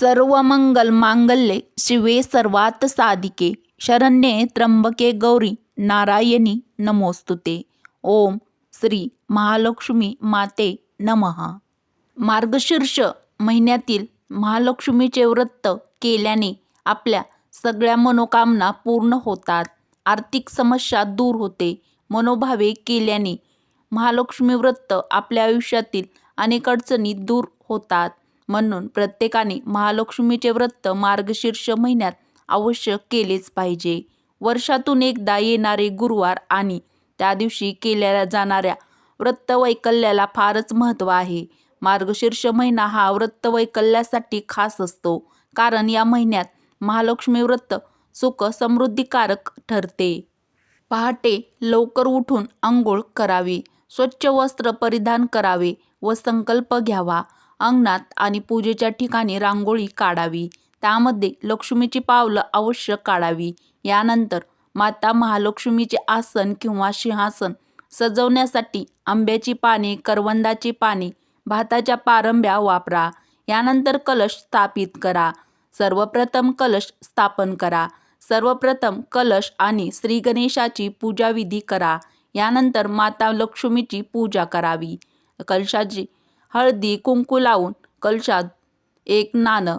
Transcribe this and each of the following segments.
सर्व मंगल मांगल्ये शिवे सर्वात साधिके. शरण्ये त्र्यंबके गौरी नारायणी नमोस्तुते. ओम श्री महालक्ष्मी माते नमः. मार्गशीर्ष महिन्यातील महालक्ष्मीचे व्रत केल्याने आपल्या सगळ्या मनोकामना पूर्ण होतात. आर्थिक समस्या दूर होते. मनोभावे केल्याने महालक्ष्मी व्रत आपल्या आयुष्यातील अनेक अडचणी दूर होतात. म्हणून प्रत्येकाने महालक्ष्मीचे व्रत मार्गशीर्ष महिन्यात अवश्य केलेच पाहिजे. वर्षातून एकदा येणारे गुरुवार आणि त्या दिवशी केल्या जाणाऱ्या व्रतवैकल्याला फारच महत्त्व आहे. मार्गशीर्ष महिना हा व्रतवैकल्यासाठी खास असतो कारण या महिन्यात महालक्ष्मी व्रत सुख समृद्धिकारक ठरते. पहाटे लवकर उठून आंघोळ करावी स्वच्छ वस्त्र परिधान करावे व संकल्प घ्यावा. अंगणात आणि पूजेच्या ठिकाणी रांगोळी काढावी. त्यामध्ये लक्ष्मीची पावलं अवश्य काढावी. यानंतर माता महालक्ष्मीचे आसन किंवा सिंहासन सजवण्यासाठी आंब्याची पाने करवंदाची पाने भाताच्या पारंब्या वापरा. यानंतर कलश स्थापित करा. सर्वप्रथम कलश स्थापन करा. सर्वप्रथम कलश आणि श्री गणेशाची पूजाविधी करा. यानंतर माता लक्ष्मीची पूजा करावी. कलशाची हळदी कुंकू लावून कलशात एक नाणं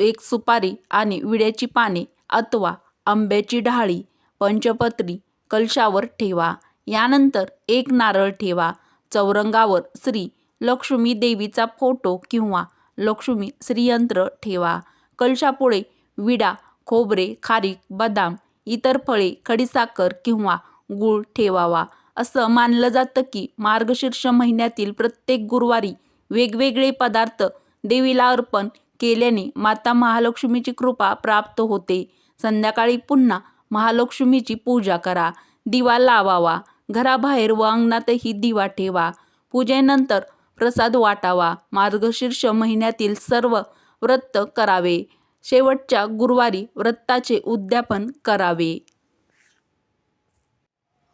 एक सुपारी आणि विड्याची पाने अथवा आंब्याची ढाळी पंचपत्री कलशावर ठेवा. यानंतर एक नारळ ठेवा. चौरंगावर श्री लक्ष्मी देवीचा फोटो किंवा लक्ष्मी श्रीयंत्र ठेवा. कलशापुढे विडा खोबरे खारीक बदाम इतर फळे खडीसाखर किंवा गूळ ठेवावा. असं मानलं जातं की मार्गशीर्ष महिन्यातील प्रत्येक गुरुवारी वेगवेगळे पदार्थ देवीला अर्पण केल्याने माता महालक्ष्मीची कृपा प्राप्त होते. संध्याकाळी पुन्हा महालक्ष्मीची पूजा करा. दिवा लावावा. घराबाहेर व अंगणातही दिवा ठेवा. पूजेनंतर प्रसाद वाटावा. मार्गशीर्ष महिन्यातील सर्व व्रत करावे. शेवटच्या गुरुवारी व्रताचे उद्यापन करावे.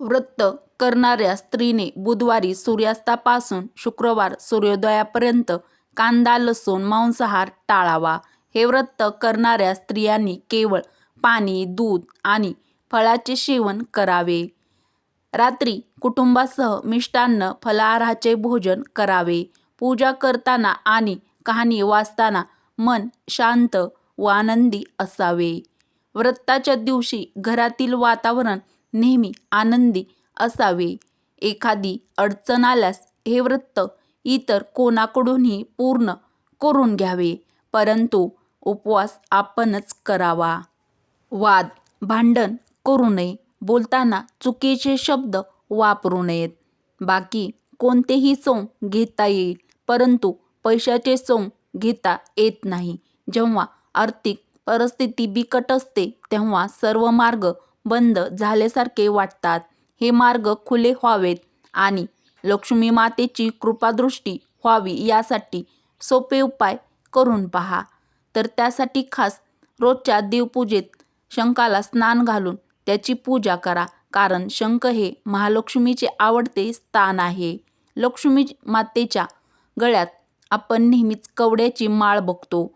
व्रत करणाऱ्या स्त्रीने बुधवारी सूर्यास्तापासून शुक्रवार सूर्योदयापर्यंत कांदा लसूण मांसाहार टाळावा. हे व्रत करणाऱ्या स्त्रियांनी केवळ पाणी दूध आणि फळाचे सेवन करावे. रात्री कुटुंबासह मिष्टान्न फलाहाराचे भोजन करावे. पूजा करताना आणि कहाणी वाचताना मन शांत व आनंदी असावे. व्रताच्या दिवशी घरातील वातावरण नेहमी आनंदी असावे. एखादी अडचण आल्यास हे व्रत इतर कोणाकडूनही पूर्ण करून घ्यावे परंतु उपवास आपणच करावा. वाद भांडण करू नये. बोलताना चुकीचे शब्द वापरू नयेत. बाकी कोणतेही सोंग घेता येईल परंतु पैशाचे सोंग घेता येत नाही. जेव्हा आर्थिक परिस्थिती बिकट असते तेव्हा सर्व मार्ग बंद झाल्यासारखे वाटतात. हे मार्ग खुले व्हावेत आणि लक्ष्मी मातेची कृपादृष्टी व्हावी यासाठी सोपे उपाय करून पहा. तर त्यासाठी खास रोजच्या देवपूजेत शंखाला स्नान घालून त्याची पूजा करा. कारण शंख हे महालक्ष्मीचे आवडते स्थान आहे. लक्ष्मी मातेच्या गळ्यात आपण नेहमीच कवड्याची माळ बघतो.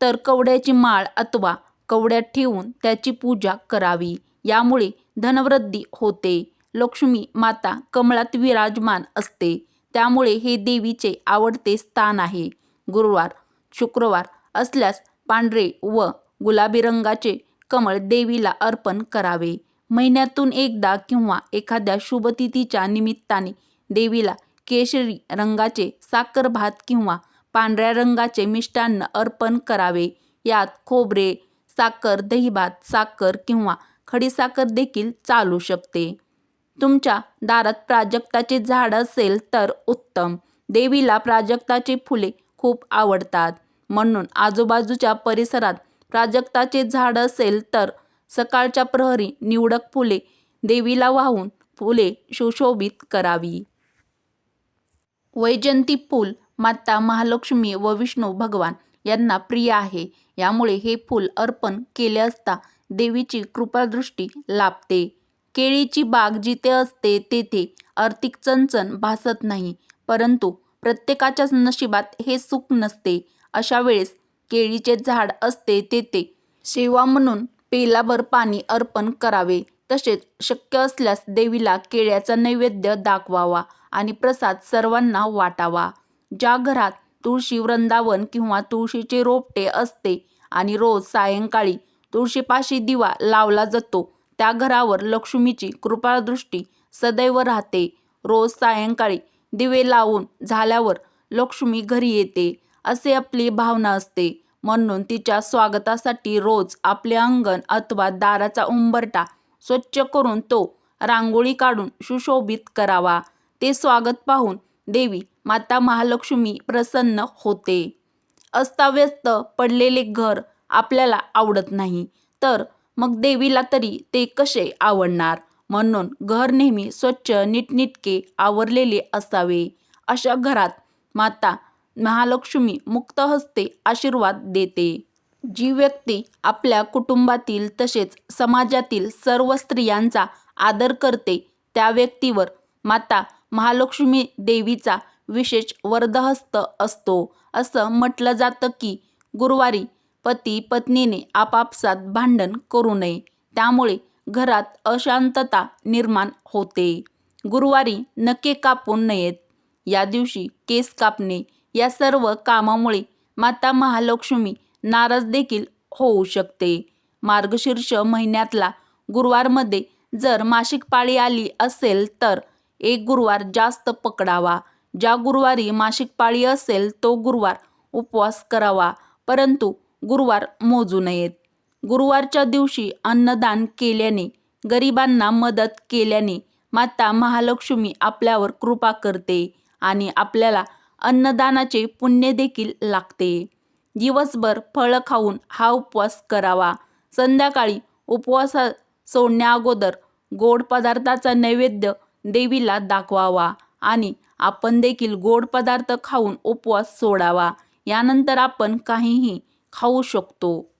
तर कवड्याची माळ अथवा कवड्यात ठेवून त्याची पूजा करावी. यामुळे धनवृद्धी होते. लक्ष्मी माता कमळात विराजमान असते. त्यामुळे हे देवीचे आवडते स्थान आहे. गुरुवार शुक्रवार असल्यास पांढरे व गुलाबी रंगाचे कमळ देवीला अर्पण करावे. महिन्यातून एकदा किंवा एखाद्या शुभतिथीच्या निमित्ताने देवीला केशरी रंगाचे साखर भात किंवा पांढऱ्या रंगाचे मिष्टान्न अर्पण करावे. यात खोबरे साखर दहीभात साखर किंवा खडीसाखर देखील चालू शकते. तुमच्या दारात प्राजक्ताचे झाड असेल तर उत्तम. देवीला प्राजक्ताची फुले खूप आवडतात. म्हणून आजूबाजूच्या परिसरात प्राजक्ताचे झाड असेल तर सकाळच्या प्रहरी निवडक फुले देवीला वाहून फुले सुशोभित करावी. वैजंती फूल माता महालक्ष्मी व विष्णू भगवान यांना प्रिय आहे. यामुळे हे फूल अर्पण केले असता देवीची कृपादृष्टी लाभते. केळीची बाग जिथे असते तेथे आर्थिक चणचण भासत नाही परंतु प्रत्येकाच्याच नशिबात हे सुख नसते. अशा वेळेस केळीचे झाड असते तेथे सेवा म्हणून पेलाभर पाणी अर्पण करावे. तसेच शक्य असल्यास देवीला केळ्याचा नैवेद्य दाखवावा आणि प्रसाद सर्वांना वाटावा. ज्या घरात तुळशी वृंदावन किंवा तुळशीचे रोपटे असते आणि रोज सायंकाळी तुळशीपाशी दिवा लावला जातो. त्या घरावर लक्ष्मीची कृपादृष्टी सदैव राहते. रोज सायंकाळी दिवे लावून झाल्यावर लक्ष्मी घरी येते. असे आपली भावना असते. म्हणून तिच्या स्वागतासाठी रोज आपले अंगण अथवा दाराचा उंबरटा स्वच्छ करून तो रांगोळी काढून सुशोभित करावा. ते स्वागत पाहून देवी माता महालक्ष्मी प्रसन्न होते. अस्ताव्यस्त पडलेले घर आपल्याला आवडत नाही. तर मग देवीला तरी ते कसे आवडणार? म्हणून घर नेहमी स्वच्छ नीटनीटके आवरलेले असावे. अशा घरात माता महालक्ष्मी मुक्त हस्ते आशीर्वाद देते. जी व्यक्ती आपल्या कुटुंबातील तसेच समाजातील सर्व स्त्रियांचा आदर करते त्या व्यक्तीवर माता महालक्ष्मी देवीचा विशेष वरदहस्त असतो. असं म्हटलं जातं की गुरुवारी पती पत्नीने आपापसात भांडण करू नये. त्यामुळे घरात अशांतता निर्माण होते. गुरुवारी नखे कापू नयेत. या दिवशी केस कापणे या सर्व कामामुळे माता महालक्ष्मी नाराज देखील होऊ शकते. मार्गशीर्ष महिन्यातला गुरुवारमध्ये जर मासिक पाळी आली असेल तर एक गुरुवार जास्त पकडावा. ज्या गुरुवारी मासिक पाळी असेल तो गुरुवार उपवास करावा. परंतु गुरुवार मोजू नयेत. गुरुवारच्या दिवशी अन्नदान केल्याने गरिबांना मदत केल्याने माता महालक्ष्मी आपल्यावर कृपा करते आणि आपल्याला अन्नदानाचे पुण्य देखील लागते. दिवसभर फळं खाऊन हा उपवास करावा. संध्याकाळी उपवासा सोडण्या अगोदर गोड पदार्थाचा नैवेद्य देवीला दाखवावा आणि आपण देखील गोड पदार्थ खाऊन उपवास सोडावा. यानंतर आपण काहीही खाऊ शकतो.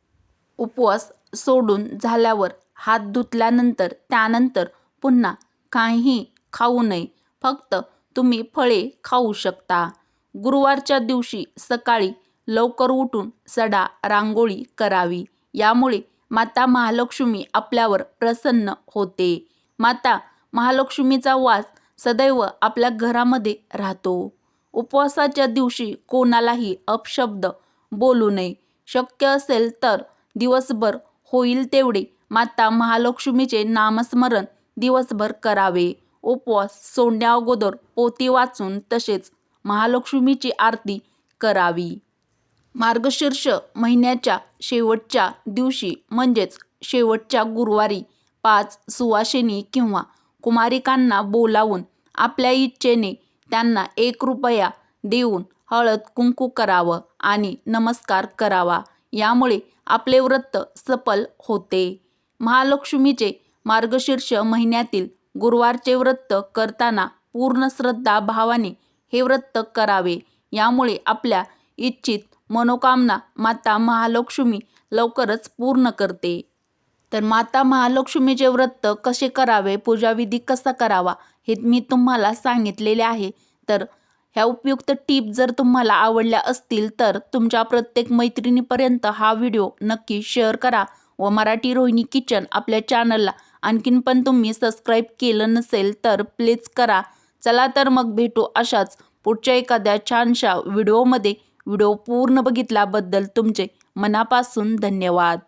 उपवास सोडून झाल्यावर हात धुतल्यानंतर त्यानंतर पुन्हा काहीही खाऊ नये. फक्त तुम्ही फळे खाऊ शकता. गुरुवारच्या दिवशी सकाळी लवकर उठून सडा रांगोळी करावी. यामुळे माता महालक्ष्मी आपल्यावर प्रसन्न होते. माता महालक्ष्मीचा वास सदैव आपल्या घरामध्ये राहतो. उपवासाच्या दिवशी कोणालाही अपशब्द बोलू नये. शक्य असेल तर दिवसभर होईल तेवढे. माता महालक्ष्मीचे नामस्मरण दिवसभर करावे. उपवास सोडण्या अगोदर पोती वाचून तसेच महालक्ष्मीची आरती करावी. मार्गशीर्ष महिन्याच्या शेवटच्या दिवशी म्हणजेच शेवटच्या गुरुवारी पाच सुवासिनी किंवा कुमारिकांना बोलावून आपल्या इच्छेने त्यांना एक रुपया देऊन हळद कुंकू करावं आणि नमस्कार करावा. यामुळे आपले व्रत सफल होते. महालक्ष्मीचे मार्गशीर्ष महिन्यातील गुरुवारचे व्रत करताना पूर्ण श्रद्धा भावाने हे व्रत करावे. यामुळे आपल्या इच्छित मनोकामना माता महालक्ष्मी लवकरच पूर्ण करते. तर माता महालक्ष्मीचे व्रत कसे करावे पूजाविधी कसा करावा हे मी तुम्हाला सांगितलेले आहे. तर ह्या उपयुक्त टीप जर तुम्हाला आवडल्या असतील तर तुमच्या प्रत्येक मैत्रिणीपर्यंत हा व्हिडिओ नक्की शेअर करा व मराठी रोहिणी किचन आपल्या चॅनलला आणखीन पण तुम्ही सबस्क्राईब केलं नसेल तर प्लीज करा. चला तर मग भेटू अशाच पुढच्या एखाद्या छानशा व्हिडिओमध्ये. व्हिडिओ पूर्ण बघितल्याबद्दल तुमचे मनापासून धन्यवाद.